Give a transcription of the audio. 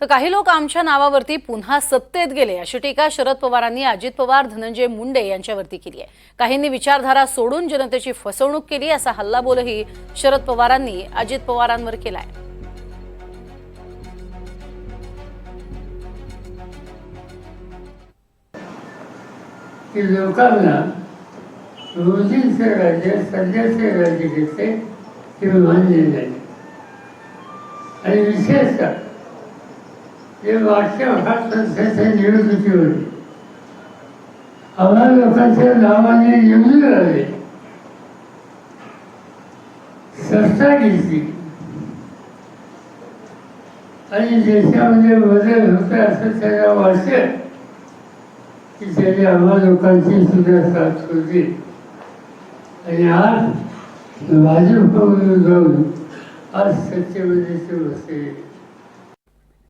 तर काही लोक आमच्या नावावरती पुन्हा सत्तेत गेले अशी टीका शरद पवारांनी अजित पवार धनंजय मुंडे यांच्यावरती केली आहे. काहींनी विचारधारा सोडून जनतेची फसवणूक केली असा हल्लाबोलही शरद पवारांनी अजित पवारांवर केलाय. की लोकांना राज्य सध्याचे राज्य घेते ते मान्य नाही. आणि विशेषतः जे मागच्या भाग संस्थेच्या निवडणुकी आम्हाला लोकांच्या नावाने निवडून आले. सत्ता घेतली. आणि देशामध्ये बदल होते असं त्याला वाटतं. की त्याने आम्हा लोकांची सुद्धा साथ होती आणि आज भाजपमधून जाऊन आज सत्तेमध्ये ते बसले.